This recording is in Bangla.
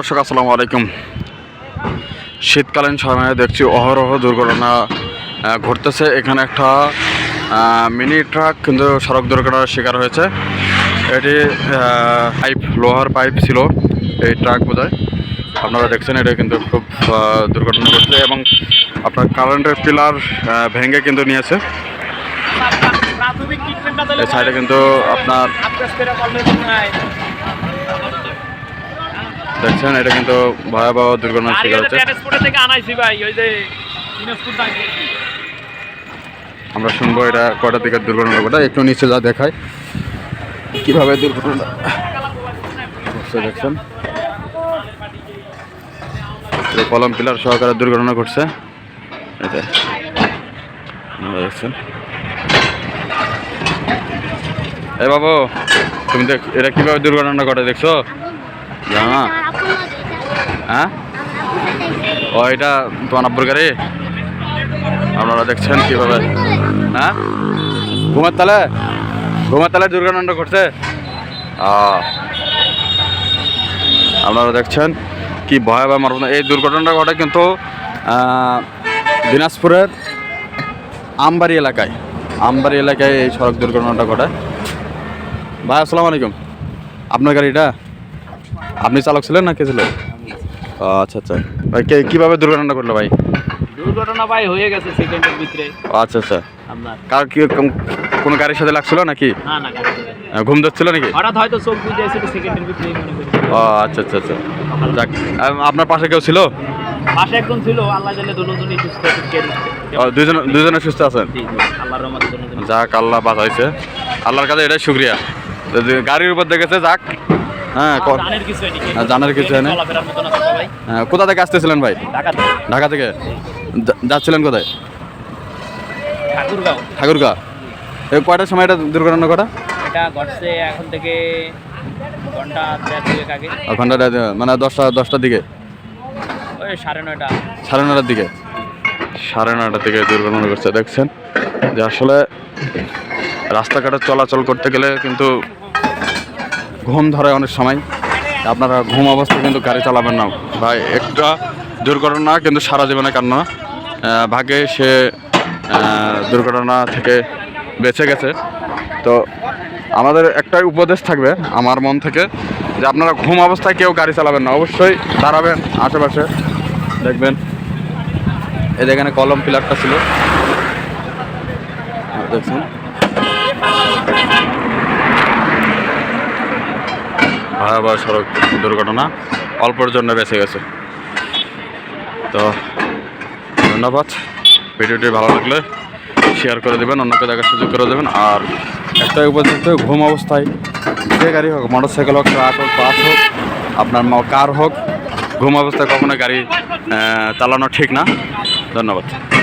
দর্শক, আসসালামু আলাইকুম। শীতকালীন সময়ে দেখছি অহরহ দুর্ঘটনা ঘটতেছে। এখানে একটা মিনি ট্রাক কিন্তু সড়ক দুর্ঘটনার শিকার হয়েছে। এটি পাইপ, লোহার পাইপ ছিল এই ট্রাক বোঝায়। আপনারা দেখছেন, এটা কিন্তু খুব দুর্ঘটনা ঘটছে এবং আপনার কারেন্টের পিলার ভেঙে কিন্তু নিয়েছে। এই সাইডে কিন্তু আপনার দেখছেন এটা কিন্তু ভয়াবহ দুর্ঘটনার শিকার হচ্ছে। থেকে থেকে আমরা শুনব এটা কয়টা দিকের দুর্ঘটনা ঘটা একটু নিচে যা দেখায়। কীভাবে দুর্ঘটনা দেখছেন। কলম পিলার সহকারে দুর্ঘটনা ঘটছে। এটা দেখছেন। এ বাবু তুমি দেখ এটা কীভাবে দুর্ঘটনা ঘটে দেখছ? জানো? হ্যাঁ? ও, এটা তোমার গাড়ি? আপনারা দেখছেন কীভাবে? হ্যাঁ? ঘুমের তালে? ঘুমের তালে দুর্ঘটনাটা ঘটছে? আপনারা দেখছেন কি ভয়াবহ মারব এই দুর্ঘটনাটা ঘটে কিন্তু দিনাজপুরের আমবাড়ি এলাকায়। আমবাড়ি এলাকায় এই সড়ক দুর্ঘটনাটা ঘটে। ভাই, আসসালামু আলাইকুম। আপনার গাড়িটা? আপনি চালক ছিলেন না কে ছিল? ও, আচ্ছা আচ্ছা। ভাই কে কীভাবে দুর্ঘটনাটা ঘটলো ভাই? দুর্ঘটনা ভাই হয়ে গেছে সেকেন্ডের ভিতরে। আচ্ছা আচ্ছা। আপনার? কার কি কোন- গাড়ির সাথে লাগছিল নাকি? না না গাড়ি ঘুম ধরছিল নাকি? হঠাৎ হয়তো চোখ বুঝে এসে সেকেন্ডের ভিতরে মনে করি। ও আচ্ছা আচ্ছা আচ্ছা। যাক আপনার পাশে কেউ ছিল? পাশে একজন ছিল আল্লাহ জানে দুজনই সুস্থ দুজন দুজনে সুস্থ আছেন? আল্লাহর রহমতে যাক আল্লাহ বাঁচাইছে। আল্লাহর কাছে এটাই শুক্রিয়া। গাড়ির উপর দেখেছে যাক। হ্যাঁ ক- কিছু হয়নি আর জানার কিছু হয়নি। হ্যাঁ, কোথা থেকে আসতেছিলেন ভাই? ঢাকা থেকে। ঢাকা থেকে? যা- যাচ্ছিলেন কোথায়? ঠাকুরগাঁও। ঠাকুরগা এই কয়টার সময় এটা দুর্ঘটনা এটা ঘটছে এখন থেকে ঘণ্টা দেড় আগে। ঘন্টাটা মানে দশটা দশটার দিকে? ওই সাড়ে নয়টা। সাড়ে নটার দিকে? সাড়ে নটার দিকে দুর্ঘটনা ঘটছে দেখছেন? যে আসলে রাস্তাঘাটে চলাচল করতে গেলে কিন্তু ঘুম ধরে অনেক সময়। আপনারা ঘুম অবস্থায় কিন্তু গাড়ি চালাবেন না। ভাই, একটা দুর্ঘটনা কিন্তু সারা জীবনে কান্না। ভাগ্যে সে দুর্ঘটনা থেকে বেঁচে গেছে। তো আমাদের একটাই উপদেশ থাকবে আমার মন থেকে যে আপনারা ঘুম অবস্থায় কেউ গাড়ি চালাবেন না। অবশ্যই দাঁড়াবেন আশেপাশে। দেখবেন, এই যে এখানে কলম পিলারটা ছিল। দেখছেন? ভয়াবহ সড়ক দুর্ঘটনা অল্পর জন্য বেঁচে গেছে। তো ধন্যবাদ। ভিডিওটি ভালো লাগলে শেয়ার করে দেবেন, অন্যকে দেখার সুযোগ করে দেবেন। আর একটাই উপযুক্ত, ঘুম অবস্থায় যে গাড়ি হোক মোটর সাইকেল হোক ট্রাক হোক বাস হোক, আপনার কার হোক, ঘুম অবস্থায় কখনো গাড়ি চালানো ঠিক না। ধন্যবাদ।